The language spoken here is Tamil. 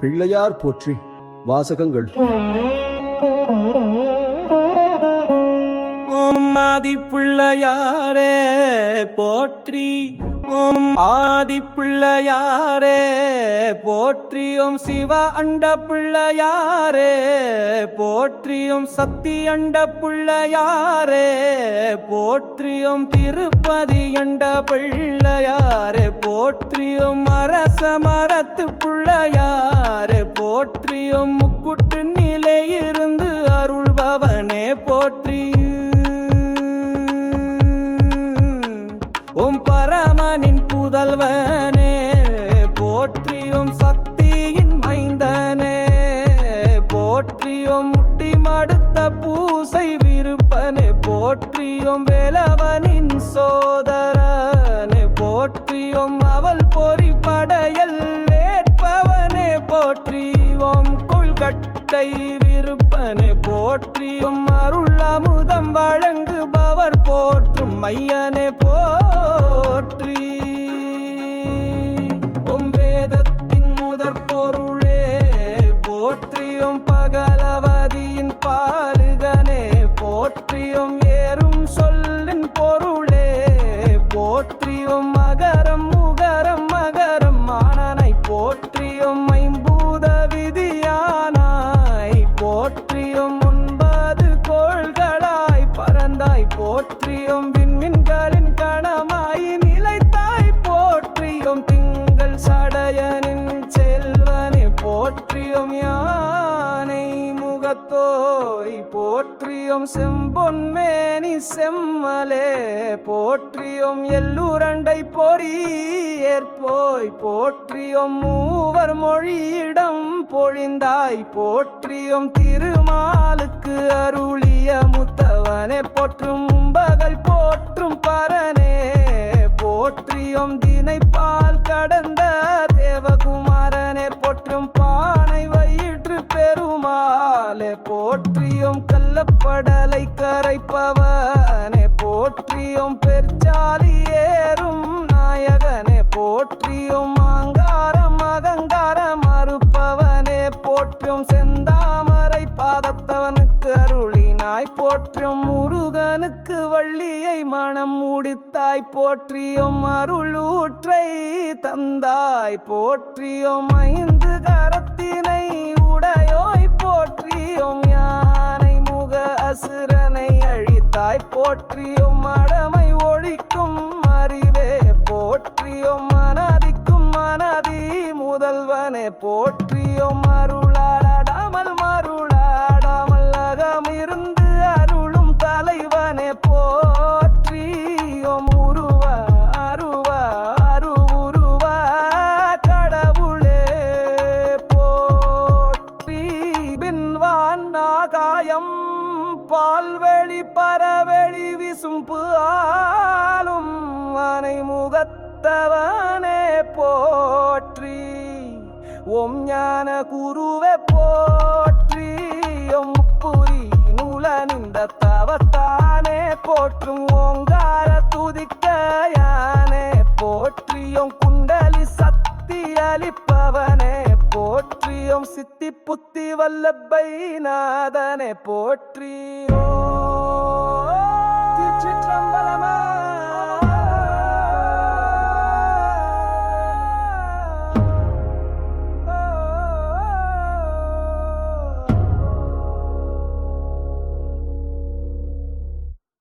பிள்ளையார் போற்றி வாசகங்கள். ஓம் போற்றி. ஓம் ஆதி பிள்ளையாரே போற்றி. ஓம் சிவ அண்ட பிள்ளையாரே போற்றி. ஓம் சக்தி அண்ட பிள்ளையாரே போற்றி. ஓம் திருப்பதி அண்ட பிள்ளையாரே போற்றி. ஓம் அரச மரத்து பிள்ளையாரே போற்றி. ஓம் முக்குட்டு நிலையிருந்து அருள்பவனே போற்றி. உம் பரமனின் புதல்வனே போற்றியும் சக்தியின் மைந்தனே போற்றியும் முட்டி மடுத்த பூசை விருப்பனே போற்றியும் வேலவனின் சோதரனே போற்றியும் அவள் பொறி படையல் வேட்பவனே போற்றியும் கொள்கட்டை விருப்பனே போற்றியும் அருள் அமுதம் வழங்குபவர் போற்றும் மையனே போ போற்றி. உம் வேதத்தின் முதற் பொருளே போற்றியும் பகலவதியின் பாலுகனே போற்றியும் ஏறும் சொல்லின் பொருளே போற்றியும் முகத்தோய் போற்றியும் செம்பொன்மேனி செம்மலே போற்றியும் எல்லூரண்டை பொறி ஏற்போய் போற்றியும் மூவர் மொழியிடம் பொழிந்தாய் போற்றியும் திருமாலுக்கு அருளிய முத்தவனே போற்றும் பகல் போற்றும் பரனே போற்றியும் தினைப்பால் கடந்த தேவகுமாரனே போற்றும் பால் பெருமாளே போற்றியும் கள்ளப்படலை கரைப்பவனே போற்றியும் பெருச்சாலி ஏறும் நாயகனே போற்றியும் அங்காரம் அகங்காரம் மறுப்பவனே போற்றும் செந்தாமரை பாதத்தவனுக்கு அருளினாய் போற்றும் முருகனுக்கு வள்ளியை மனம் முடித்தாய் போற்றியும் அருளூற்றை தந்தாய் போற்றியும் ஐந்து கரத்தினை அசுரனை அழித்தாய் போற்றியும் மடமை ஒழிக்கும் அறிவே போற்றியும் மனதிக்கும் மனதி முதல்வனே போற்றியும் அருள் பரவெளி விசும்பு ஆளும் மனை முகத்தவனே போற்றி. ஓம் ஞான குருவே போற்றி. ஓம் புரி நூலனிந்த தவத்தானே போற்றும். ஓங்கார துதிக்க யானே போற்றியும் குண்டலி சக்தி அளிப்பவனே போற்றியும் சித்தி புத்தி வல்லபை நாதனே போற்றியோ